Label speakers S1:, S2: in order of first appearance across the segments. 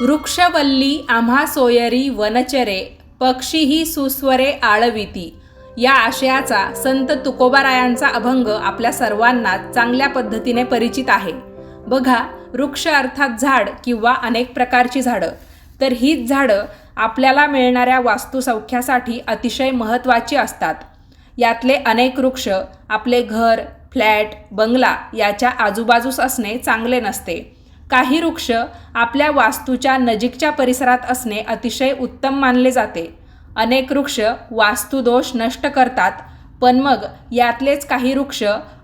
S1: वृक्षवल्ली आम्हा सोयरी वनचरे पक्षीही सुस्वरे आळविती. या आशयाचा संत तुकोबारायांचा अभंग आपल्या सर्वांना चांगल्या पद्धतीने परिचित आहे. बघा वृक्ष अर्थात झाड किंवा अनेक प्रकारची झाडं. तर हीच झाडं आपल्याला मिळणाऱ्या वास्तुसौख्यासाठी अतिशय महत्त्वाची असतात. यातले अनेक वृक्ष आपले घर फ्लॅट बंगला याच्या आजूबाजूस असणे चांगले नसते. काही वृक्ष आपल्या वास्तूच्या नजीकच्या परिसरात असणे अतिशय उत्तम मानले जाते. अनेक वृक्ष वास्तुदोष नष्ट करतात पण मग यातलेच काही वृक्ष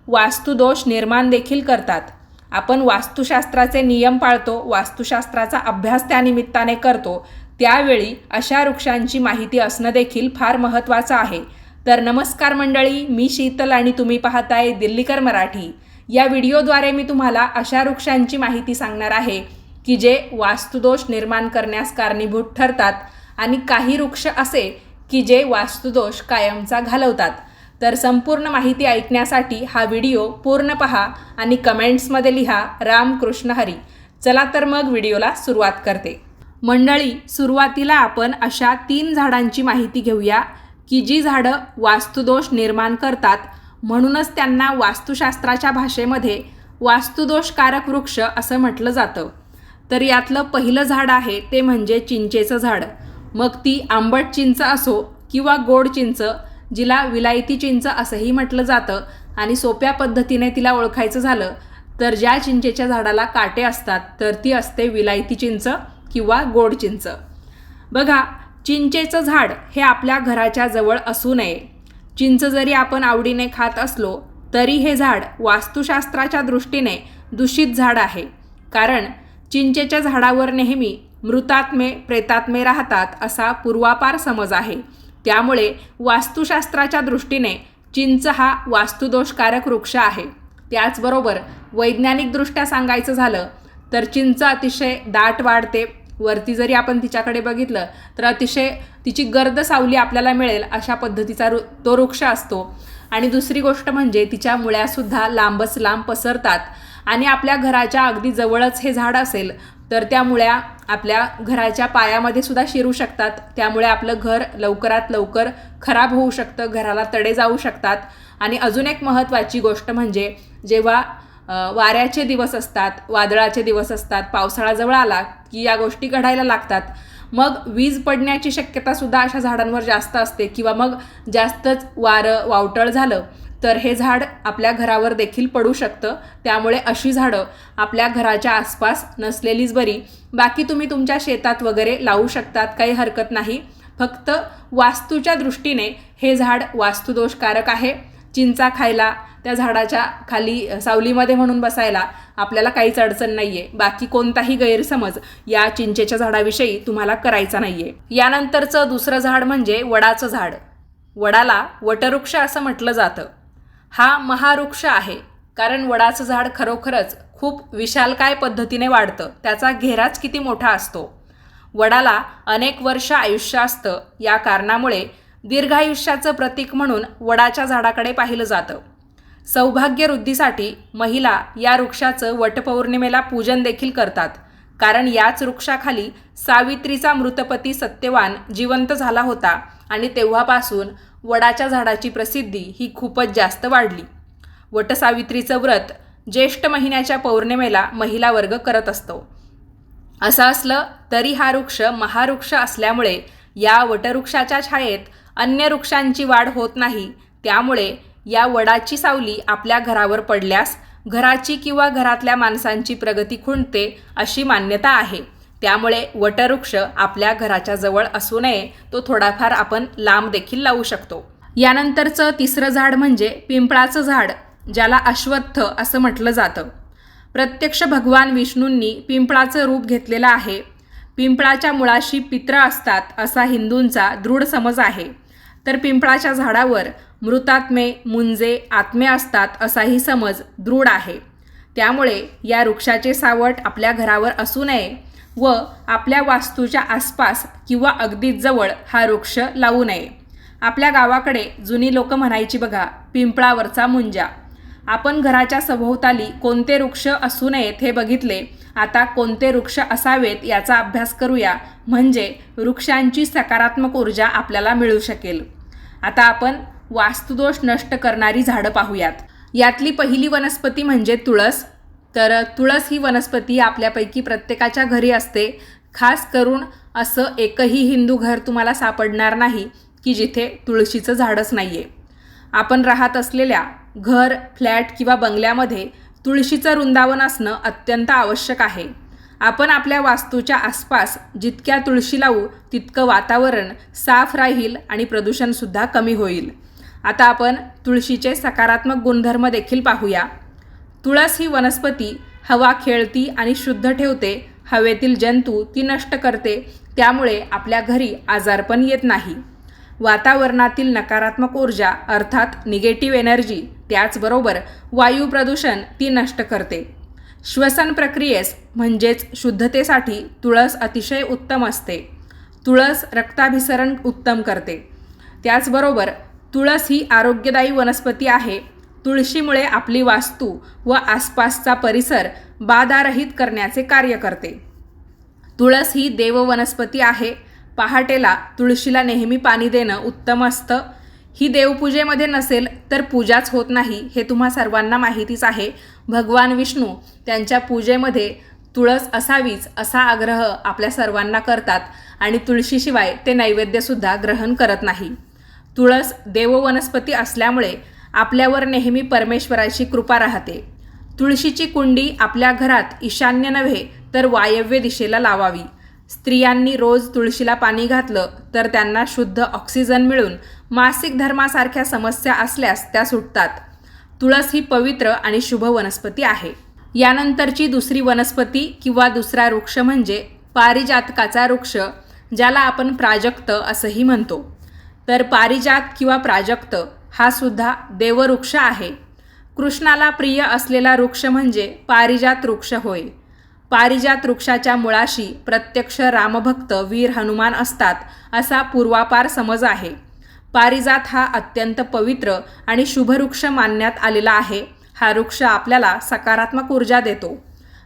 S1: वास्तुदोष निर्माण देखील करतात. आपण वास्तुशास्त्राचे नियम पाळतो वास्तुशास्त्राचा अभ्यास त्यानिमित्ताने करतो. त्यावेळी अशा वृक्षांची माहिती असणं देखील फार महत्त्वाचं आहे. तर नमस्कार मंडळी मी शीतल आणि तुम्ही पाहताय दिल्लीकर मराठी. या व्हिडिओद्वारे मी तुम्हाला अशा वृक्षांची माहिती सांगणार आहे की जे वास्तुदोष निर्माण करण्यास कारणीभूत ठरतात आणि काही वृक्ष असे की जे वास्तुदोष कायमचा घालवतात. तर संपूर्ण माहिती ऐकण्यासाठी हा व्हिडिओ पूर्ण पहा आणि कमेंट्समध्ये लिहा रामकृष्ण हरी चला तर मग व्हिडिओला सुरुवात करते. मंडळी सुरुवातीला आपण अशा तीन झाडांची माहिती घेऊया की जी झाडं वास्तुदोष निर्माण करतात म्हणूनच त्यांना वास्तुशास्त्राच्या भाषेमध्ये वास्तुदोषकारक वृक्ष असं म्हटलं जातं. तर यातलं पहिलं झाड आहे ते म्हणजे चिंचेचं झाड. मग ती आंबट चिंच असो किंवा गोड चिंच जिला विलायती चिंच असंही म्हटलं जातं आणि सोप्या पद्धतीने तिला ओळखायचं झालं तर ज्या चिंचेच्या झाडाला काटे असतात तर ती असते विलायती चिंच किंवा गोड चिंच. बघा चिंचेचं झाड हे आपल्या घराच्या जवळ असू नये. चिंच जरी आपण आवडीने खात असलो तरी हे झाड वास्तुशास्त्राच्या दृष्टीने दूषित झाड आहे. कारण चिंचेच्या झाडावर नेहमी मृतात्मे प्रेतात्मे राहतात असा पूर्वापार समज आहे. त्यामुळे वास्तुशास्त्राच्या दृष्टीने चिंच हा वास्तुदोषकारक वृक्ष आहे. त्याचबरोबर वैज्ञानिकदृष्ट्या सांगायचं झालं तर चिंच अतिशय दाट वाढते वरती जरी आपण तिच्याकडे बघितलं तर अतिशय तिची गर्द सावली आपल्याला मिळेल अशा पद्धतीचा रु तो वृक्ष असतो. आणि दुसरी गोष्ट म्हणजे तिच्या मुळ्यासुद्धा लांबच लांब पसरतात. आणि आपल्या घराच्या अगदी जवळच हे झाड असेल तर त्या मुळ्या आपल्या घराच्या पायामध्ये सुद्धा शिरू शकतात. त्यामुळे आपलं घर लवकरात लवकर खराब होऊ शकतं घराला तडे जाऊ शकतात. आणि अजून एक महत्त्वाची गोष्ट म्हणजे जेव्हा वाऱ्याचे दिवस असतात वादळाचे दिवस असतात पावसाळा जवळ आला की या गोष्टी घडायला लागतात. मग वीज पडण्याची शक्यतासुद्धा अशा झाडांवर जास्त असते किंवा मग जास्तच वारं वावटळ झालं तर हे झाड आपल्या घरावर देखील पडू शकतं. त्यामुळे अशी झाडं आपल्या घराच्या आसपास नसलेलीच बरी. बाकी तुम्ही तुमच्या शेतात वगैरे लावू शकतात काही हरकत नाही. फक्त वास्तूच्या दृष्टीने हे झाड वास्तुदोषकारक आहे. चिंचा खायला त्या झाडाच्या खाली सावलीमध्ये म्हणून बसायला आपल्याला काहीच अडचण नाही आहे बाकी कोणताही गैरसमज या चिंचेच्या झाडाविषयी तुम्हाला करायचा नाही आहे यानंतरचं दुसरं झाड म्हणजे वडाचं झाड. वडाला वटवृक्ष असं म्हटलं जातं. हा महावृक्ष आहे कारण वडाचं झाड खरोखरच खूप विशालकाय पद्धतीने वाढतं. त्याचा घेराच किती मोठा असतो? वडाला अनेक वर्ष आयुष्य असतं. या कारणामुळे दीर्घायुष्याचं प्रतीक म्हणून वडाच्या झाडाकडे पाहिलं जातं. सौभाग्य वृद्धीसाठी महिला या वृक्षाचं वटपौर्णिमेला पूजन देखील करतात. कारण याच वृक्षाखाली सावित्रीचा मृतपती सत्यवान जिवंत झाला होता आणि तेव्हापासून वडाच्या झाडाची प्रसिद्धी ही खूपच जास्त वाढली. वटसावित्रीचं व्रत ज्येष्ठ महिन्याच्या पौर्णिमेला महिला वर्ग करत असतो. असं असलं तरी हा वृक्ष महावृक्ष असल्यामुळे या वटवृक्षाच्या छायेत अन्य वृक्षांची वाढ होत नाही. त्यामुळे या वडाची सावली आपल्या घरावर पडल्यास घराची किंवा घरातल्या माणसांची प्रगती खुंटते अशी मान्यता आहे. त्यामुळे वटवृक्ष आपल्या घराच्या जवळ असू नये तो थोडाफार आपण लांब देखील लावू शकतो. यानंतरचं तिसरं झाड म्हणजे पिंपळाचं झाड ज्याला अश्वत्थ असं म्हटलं जातं. प्रत्यक्ष भगवान विष्णूंनी पिंपळाचं रूप घेतलेलं आहे. पिंपळाच्या मुळाशी पित्र असतात असा हिंदूंचा दृढ समज आहे. तर पिंपळाच्या झाडावर मृतात्मे मुंजे आत्मे असतात असाही समज दृढ आहे. त्यामुळे या वृक्षाचे सावट आपल्या घरावर असू नये व आपल्या वास्तूच्या आसपास किंवा अगदीच जवळ हा वृक्ष लावू नये. आपल्या गावाकडे जुनी लोक म्हणायची बघा पिंपळावरचा मुंजा. आपण घराच्या सभोवताली कोणते वृक्ष असू नयेत हे बघितले आता कोणते वृक्ष असावेत याचा अभ्यास करूया. म्हणजे वृक्षांची सकारात्मक ऊर्जा आपल्याला मिळू शकेल. आता आपण वास्तुदोष नष्ट करणारी झाडं पाहूयात. यातली पहिली वनस्पती म्हणजे तुळस. तर तुळस ही वनस्पती आपल्यापैकी प्रत्येकाच्या घरी असते. खास करून असं एकही हिंदू घर तुम्हाला सापडणार नाही की जिथे तुळशीचं झाडच नाही आहे आपण राहत असलेल्या घर फ्लॅट किंवा बंगल्यामध्ये तुळशीचं वृंदावन असणं अत्यंत आवश्यक आहे. आपण आपल्या वास्तूच्या आसपास जितक्या तुळशी लावू तितकं वातावरण साफ राहील आणि प्रदूषणसुद्धा कमी होईल. आता आपण तुळशीचे सकारात्मक गुणधर्म देखील पाहूया. तुळस ही वनस्पती हवा खेळती आणि शुद्ध ठेवते हवेतील जंतू ती नष्ट करते त्यामुळे आपल्या घरी आजारपण येत नाही. वातावरणातील नकारात्मक ऊर्जा अर्थात निगेटिव्ह एनर्जी त्याचबरोबर वायू प्रदूषण ती नष्ट करते. श्वसन प्रक्रियेस म्हणजेच शुद्धतेसाठी तुळस अतिशय उत्तम असते. तुळस रक्ताभिसरण उत्तम करते. त्याचबरोबर तुळस ही आरोग्यदायी वनस्पती आहे. तुळशीमुळे आपली वास्तू व आसपासचा परिसर बाधारहित करण्याचे कार्य करते. तुळस ही देववनस्पती आहे. पहाटेला तुळशीला नेहमी पाणी देणं उत्तम असतं. ही देवपूजेमध्ये नसेल तर पूजाच होत नाही हे तुम्हा सर्वांना माहितीच आहे. भगवान विष्णू त्यांच्या पूजेमध्ये तुळस असावीच असा आग्रह आपल्या सर्वांना करतात आणि तुळशीशिवाय ते नैवेद्यसुद्धा ग्रहण करत नाही. तुळस देववनस्पती असल्यामुळे आपल्यावर नेहमी परमेश्वराची कृपा राहते. तुळशीची कुंडी आपल्या घरात ईशान्य नव्हे तर वायव्य दिशेला लावावी. स्त्रियांनी रोज तुळशीला पाणी घातलं तर त्यांना शुद्ध ऑक्सिजन मिळून मासिक धर्मासारख्या समस्या असल्यास त्या सुटतात. तुळस ही पवित्र आणि शुभ वनस्पती आहे. यानंतरची दुसरी वनस्पती किंवा दुसरा वृक्ष म्हणजे पारिजातकाचा वृक्ष ज्याला आपण प्राजक्त असंही म्हणतो. तर पारिजात किंवा प्राजक्त हा सुद्धा देववृक्ष आहे. कृष्णाला प्रिय असलेला वृक्ष म्हणजे पारिजात वृक्ष होय. पारिजात वृक्षाच्या मुळाशी प्रत्यक्ष रामभक्त वीर हनुमान असतात असा पूर्वापार समज आहे. पारिजात हा अत्यंत पवित्र आणि शुभवृक्ष मानण्यात आलेला आहे. हा वृक्ष आपल्याला सकारात्मक ऊर्जा देतो.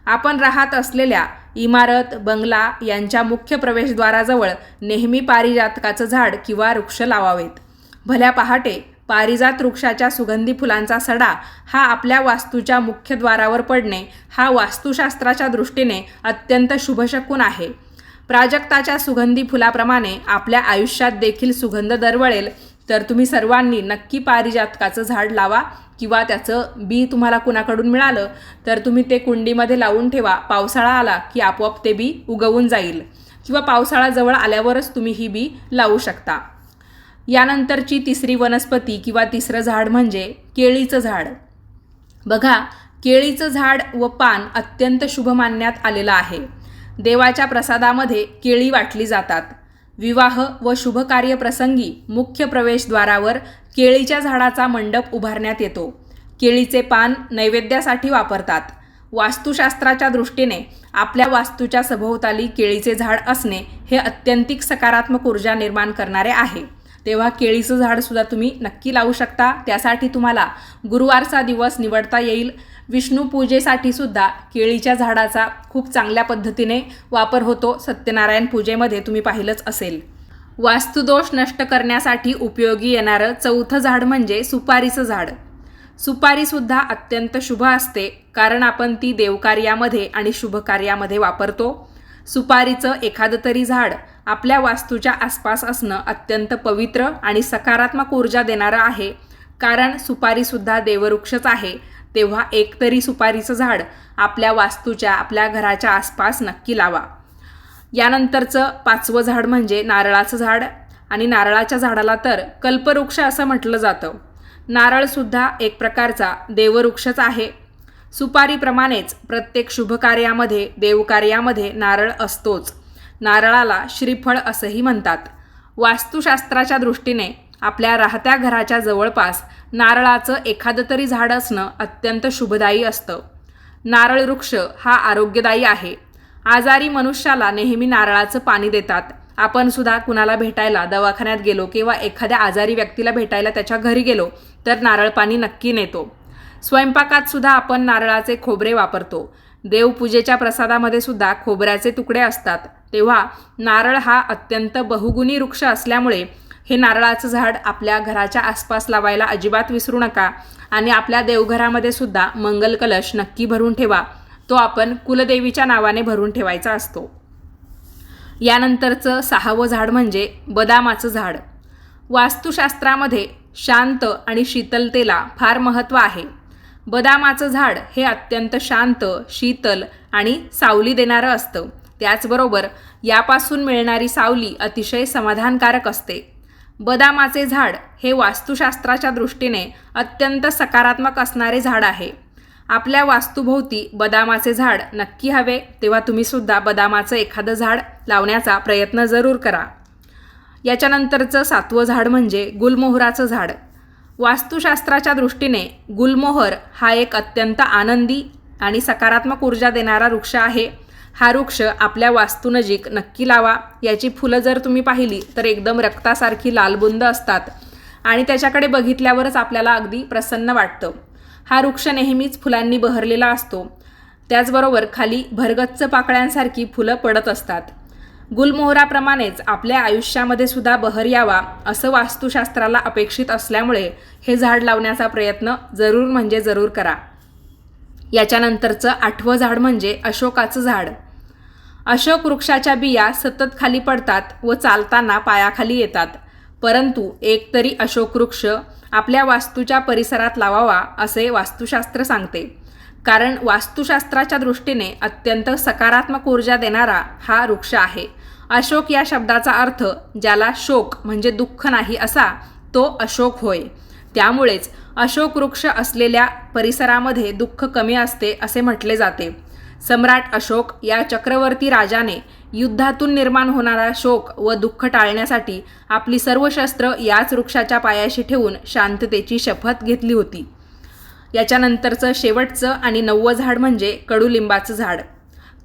S1: आपण राहत असलेल्या इमारत बंगला यांच्या मुख्य प्रवेशद्वाराजवळ नेहमी पारिजातकाचं झाड किंवा वृक्ष लावावेत. भल्या पहाटे पारिजात वृक्षाच्या सुगंधी फुलांचा सडा हा आपल्या वास्तूच्या मुख्य द्वारावर पडणे हा वास्तुशास्त्राच्या दृष्टीने अत्यंत शुभशकून आहे. प्राजक्ताच्या सुगंधी फुलाप्रमाणे आपल्या आयुष्यात देखील सुगंध दरवळेल तर तुम्ही सर्वांनी नक्की पारिजातकाचं झाड लावा किंवा त्याचं बी तुम्हाला कुणाकडून मिळालं तर तुम्ही ते कुंडीमध्ये लावून ठेवा. पावसाळा आला की आपोआप ते बी उगवून जाईल. किंवा पावसाळा जवळ आल्यावरच तुम्ही ही बी लावू शकता. यानंतरची तिसरी वनस्पती किंवा तिसरं झाड म्हणजे केळीचं झाड. बघा केळीचं झाड व पान अत्यंत शुभ मानण्यात आलेलं आहे. देवाच्या प्रसादामध्ये केळी वाटली जातात. विवाह व शुभकार्य प्रसंगी मुख्य प्रवेशद्वारावर केळीच्या झाडाचा मंडप उभारण्यात येतो. केळीचे पान नैवेद्यासाठी वापरतात. वास्तुशास्त्राच्या दृष्टीने आपल्या वास्तूच्या सभोवताली केळीचे झाड असणे हे अत्यंतिक सकारात्मक ऊर्जा निर्माण करणारे आहे. तेव्हा केळीचं झाडसुद्धा तुम्ही नक्की लावू शकता. त्यासाठी तुम्हाला गुरुवारचा दिवस निवडता येईल. विष्णू पूजेसाठी सुद्धा केळीच्या झाडाचा खूप चांगल्या पद्धतीने वापर होतो. सत्यनारायण पूजेमध्ये तुम्ही पाहिलंच असेल. वास्तुदोष नष्ट करण्यासाठी उपयोगी येणारं चौथं झाड म्हणजे सुपारीचं झाड. सुपारीसुद्धा अत्यंत शुभ असते कारण आपण ती देवकार्यामध्ये आणि शुभकार्यामध्ये वापरतो. सुपारीचं एखादं तरी झाड आपल्या वास्तूच्या आसपास असणं अत्यंत पवित्र आणि सकारात्मक ऊर्जा देणारं आहे. कारण सुपारीसुद्धा देववृक्षच आहे. तेव्हा एकतरी सुपारीचं झाड आपल्या वास्तूच्या आपल्या घराच्या आसपास नक्की लावा. यानंतरचं पाचवं झाड म्हणजे नारळाचं झाड. आणि नारळाच्या झाडाला तर कल्पवृक्ष असं म्हटलं जातं. नारळसुद्धा एक प्रकारचा देववृक्षच आहे. सुपारीप्रमाणेच प्रत्येक शुभकार्यामध्ये देवकार्यामध्ये नारळ असतोच. नारळाला श्रीफळ असंही म्हणतात. वास्तुशास्त्राच्या दृष्टीने आपल्या राहत्या घराच्या जवळपास नारळाचं एखादं तरी झाड असणं अत्यंत शुभदायी असतं. नारळ वृक्ष हा आरोग्यदायी आहे. आजारी मनुष्याला नेहमी नारळाचं पाणी देतात. आपण सुद्धा कुणाला भेटायला दवाखान्यात गेलो किंवा एखाद्या आजारी व्यक्तीला भेटायला त्याच्या घरी गेलो तर नारळ पाणी नक्की नेतो. स्वयंपाकात सुद्धा आपण नारळाचे खोबरे वापरतो. देवपूजेच्या प्रसादामध्ये सुद्धा खोबऱ्याचे तुकडे असतात. तेव्हा नारळ हा अत्यंत बहुगुणी वृक्ष असल्यामुळे हे नारळाचं झाड आपल्या घराच्या आसपास लावायला अजिबात विसरू नका आणि आपल्या देवघरामध्ये सुद्धा मंगल कलश नक्की भरून ठेवा. तो आपण कुलदेवीच्या नावाने भरून ठेवायचा असतो. यानंतरचं सहावं झाड म्हणजे बदामाचं झाड. वास्तुशास्त्रामध्ये शांत आणि शीतलतेला फार महत्त्व आहे. बदामाचं झाड हे अत्यंत शांत शीतल आणि सावली देणारं असतं. त्याचबरोबर यापासून मिळणारी सावली अतिशय समाधानकारक असते. बदामाचे झाड हे वास्तुशास्त्राच्या दृष्टीने अत्यंत सकारात्मक असणारे झाड आहे. आपल्या वास्तूभोवती बदामाचे झाड नक्की हवे तेव्हा तुम्हीसुद्धा बदामाचं एखादं झाड लावण्याचा प्रयत्न जरूर करा. याच्यानंतरचं सातवं झाड म्हणजे गुलमोहराचं झाड. वास्तुशास्त्राच्या दृष्टीने गुलमोहर हा एक अत्यंत आनंदी आणि सकारात्मक ऊर्जा देणारा वृक्ष आहे. हा वृक्ष आपल्या वास्तूनजीक नक्की लावा. याची फुलं जर तुम्ही पाहिली तर एकदम रक्तासारखी लालबुंद असतात आणि त्याच्याकडे बघितल्यावरच आपल्याला अगदी प्रसन्न वाटतं. हा वृक्ष नेहमीच फुलांनी बहरलेला असतो. त्याचबरोबर खाली भरगच्च पाकळ्यांसारखी फुलं पडत असतात. गुलमोहराप्रमाणेच आपल्या आयुष्यामध्ये सुद्धा बहर यावा असं वास्तुशास्त्राला अपेक्षित असल्यामुळे हे झाड लावण्याचा प्रयत्न जरूर म्हणजे जरूर करा. याच्यानंतरचं आठवं झाड म्हणजे अशोकाचं झाड. अशोक वृक्षाच्या बिया सतत खाली पडतात व चालताना पायाखाली येतात. परंतु एक तरी अशोक वृक्ष आपल्या वास्तूच्या परिसरात लावावा असे वास्तुशास्त्र सांगते. कारण वास्तुशास्त्राच्या दृष्टीने अत्यंत सकारात्मक ऊर्जा देणारा हा वृक्ष आहे. अशोक या शब्दाचा अर्थ ज्याला शोक म्हणजे दुःख नाही असा तो अशोक होय. त्यामुळेच अशोक वृक्ष असलेल्या परिसरामध्ये दुःख कमी असते असे म्हटले जाते. सम्राट अशोक या चक्रवर्ती राजाने युद्धातून निर्माण होणारा शोक व दुःख टाळण्यासाठी आपली सर्व शस्त्र याच वृक्षाच्या पायाशी ठेवून शांततेची शपथ घेतली होती. याच्यानंतरचं शेवटचं आणि नववं झाड म्हणजे कडुलिंबाचं झाड.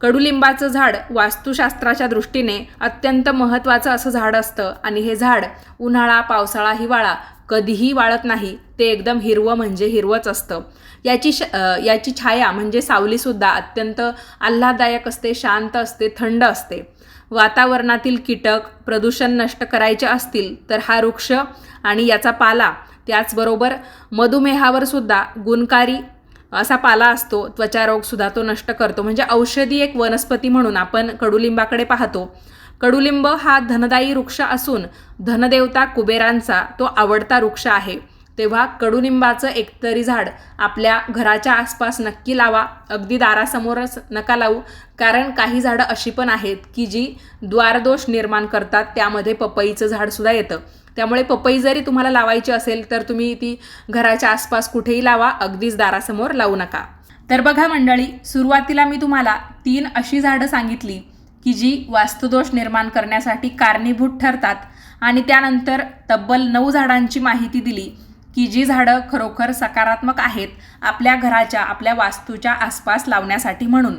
S1: कडुलिंबाचं झाड वास्तुशास्त्राच्या दृष्टीने अत्यंत महत्त्वाचं असं झाड असतं. आणि हे झाड उन्हाळा पावसाळा हिवाळा कधीही वाळत नाही. ते एकदम हिरवं म्हणजे हिरवंच असतं. याची श याची छाया म्हणजे सावलीसुद्धा अत्यंत आल्हाददायक असते शांत असते थंड असते. वातावरणातील कीटक प्रदूषण नष्ट करायचे असतील तर हा वृक्ष आणि याचा पाला त्याचबरोबर मधुमेहावर सुद्धा गुणकारी असा पाला असतो त्वचारोगसुद्धा तो नष्ट करतो. म्हणजे औषधी एक वनस्पती म्हणून आपण कडुलिंबाकडे पाहतो. कडुलिंब हा धनदायी वृक्ष असून धनदेवता कुबेरांचा तो आवडता वृक्ष आहे. तेव्हा कडुनिंबाचं एकतरी झाड आपल्या घराच्या आसपास नक्की लावा. अगदी दारासमोरच नका लावू. कारण काही झाडं अशी पण आहेत की जी द्वारदोष निर्माण करतात. त्यामध्ये पपईचं झाडसुद्धा येतं. त्यामुळे पपई जरी तुम्हाला लावायची असेल तर तुम्ही ती घराच्या आसपास कुठेही लावा. अगदीच दारासमोर लावू नका. तर बघा मंडळी सुरुवातीला मी तुम्हाला तीन अशी झाडं सांगितली की जी वास्तुदोष निर्माण करण्यासाठी कारणीभूत ठरतात. आणि त्यानंतर तब्बल नऊ झाडांची माहिती दिली. की जी झाडं खरोखर सकारात्मक आहेत आपल्या घराच्या आपल्या वास्तूच्या आसपास लावण्यासाठी म्हणून.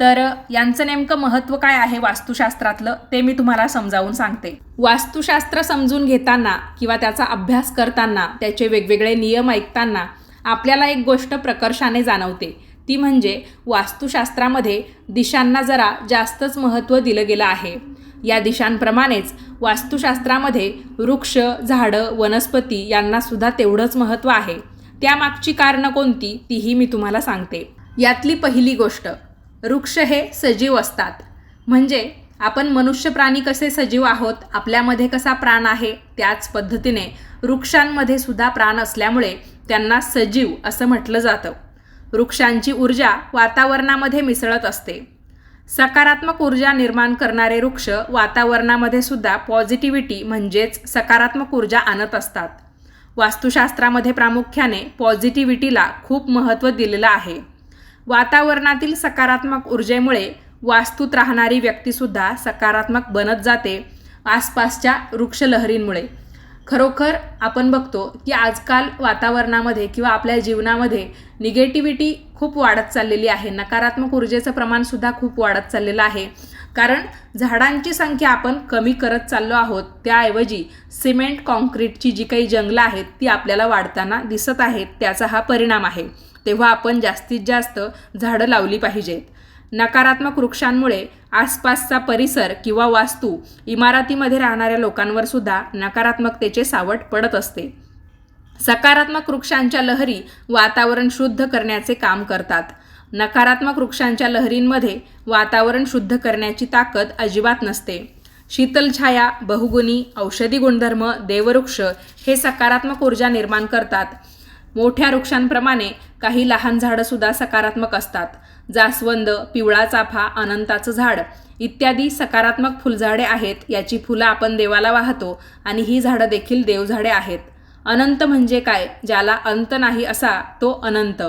S1: तर यांचं नेमकं महत्त्व काय आहे वास्तुशास्त्रातलं ते मी तुम्हाला समजावून सांगते. वास्तुशास्त्र समजून घेताना किंवा त्याचा अभ्यास करताना त्याचे वेगवेगळे नियम ऐकताना आपल्याला एक गोष्ट प्रकर्षाने जाणवते. ती म्हणजे वास्तुशास्त्रामध्ये दिशांना जरा जास्तच महत्त्व दिलं गेलं आहे. या दिशांप्रमाणेच वास्तुशास्त्रामध्ये वृक्ष झाडं वनस्पती यांनासुद्धा तेवढंच महत्त्व आहे. त्यामागची कारणं कोणती तीही मी तुम्हाला सांगते. यातली पहिली गोष्ट वृक्ष हे सजीव असतात. म्हणजे आपण मनुष्य प्राणी कसे सजीव आहोत आपल्यामध्ये कसा प्राण आहे त्याच पद्धतीने वृक्षांमध्ये सुद्धा प्राण असल्यामुळे त्यांना सजीव असं म्हटलं जातं. वृक्षांची ऊर्जा वातावरणामध्ये मिसळत असते. सकारात्मक ऊर्जा निर्माण करणारे वृक्ष वातावरणामध्ये सुद्धा पॉझिटिव्हिटी म्हणजेच सकारात्मक ऊर्जा आणत असतात. वास्तुशास्त्रामध्ये प्रामुख्याने पॉझिटिव्हिटीला खूप महत्त्व दिलेलं आहे. वातावरणातील सकारात्मक ऊर्जेमुळे वास्तूत राहणारी व्यक्तीसुद्धा सकारात्मक बनत जाते आसपासच्या वृक्षलहरींमुळे. खरोखर आपण बघतो की आजकाल वातावरणामध्ये किंवा आपल्या जीवनामध्ये निगेटिव्हिटी खूप वाढत चाललेली आहे. नकारात्मक ऊर्जेचं प्रमाणसुद्धा खूप वाढत चाललेलं आहे. कारण झाडांची संख्या आपण कमी करत चाललो आहोत. त्याऐवजी सिमेंट कॉन्क्रीटची जी काही जंगलं आहेत ती आपल्याला वाढताना दिसत आहेत. त्याचा हा परिणाम आहे. तेव्हा आपण जास्तीत जास्त झाडं लावली पाहिजेत. नकारात्मक वृक्षांमुळे आसपासचा परिसर किंवा वास्तू इमारतीमध्ये राहणाऱ्या लोकांवर सुद्धा नकारात्मकतेचे सावट पडत असते. सकारात्मक वृक्षांच्या लहरी वातावरण शुद्ध करण्याचे काम करतात. नकारात्मक वृक्षांच्या लहरींमध्ये वातावरण शुद्ध करण्याची ताकद अजिबात नसते. शीतल छाया बहुगुणी औषधी गुणधर्म देववृक्ष हे सकारात्मक ऊर्जा निर्माण करतात. मोठ्या वृक्षांप्रमाणे काही लहान झाडंसुद्धा सकारात्मक असतात. जास्वंद पिवळा चाफा अनंताचं झाड इत्यादी सकारात्मक फुलझाडे आहेत याची फुलं आपण देवाला वाहतो आणि ही झाडं देखील देवझाडे आहेत. अनंत म्हणजे काय? ज्याला अंत नाही असा तो अनंत.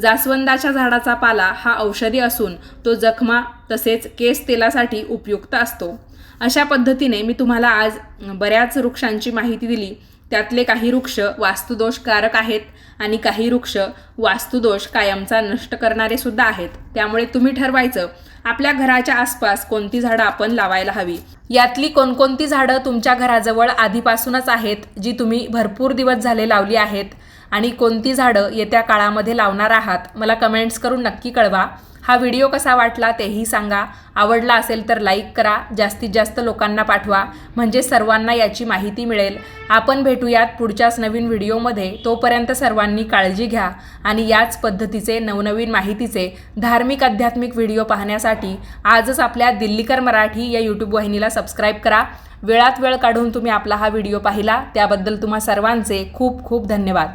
S1: जास्वंदाच्या झाडाचा पाला हा औषधी असून तो जखमा तसेच केस तेलासाठी उपयुक्त असतो. अशा पद्धतीने मी तुम्हाला आज बऱ्याच वृक्षांची माहिती दिली. त्यातले काही वृक्ष वास्तुदोषकारक आहेत आणि काही वृक्ष वास्तुदोष कायमचा नष्ट करणारे सुद्धा आहेत. त्यामुळे तुम्ही ठरवायचं आपल्या घराच्या आसपास कोणती झाडं आपण लावायला हवी? यातली कोणकोणती झाडं तुमच्या घराजवळ आधीपासूनच आहेत जी तुम्ही भरपूर दिवस झाले लावली आहेत? आणि कोणती झाडं येत्या काळामध्ये लावणार आहात? मला कमेंट्स करून नक्की कळवा. हा व्हिडिओ कसा वाटला तेही सांगा. आवडला असेल तर लाईक करा जास्तीत जास्त लोकांना पाठवा म्हणजे सर्वांना याची माहिती मिळेल. आपण भेटूयात पुढच्याच नवीन व्हिडिओमध्ये. तोपर्यंत सर्वांनी काळजी घ्या आणि याच पद्धतीचे नवनवीन माहितीचे धार्मिक आध्यात्मिक व्हिडिओ पाहण्यासाठी आजच आपल्या दिल्लीकर मराठी या यूट्यूब वाहिनीला सबस्क्राईब करा. वेळात वेळ काढून तुम्ही आपला हा व्हिडिओ पाहिला त्याबद्दल तुम्हा सर्वांचे खूप खूप धन्यवाद.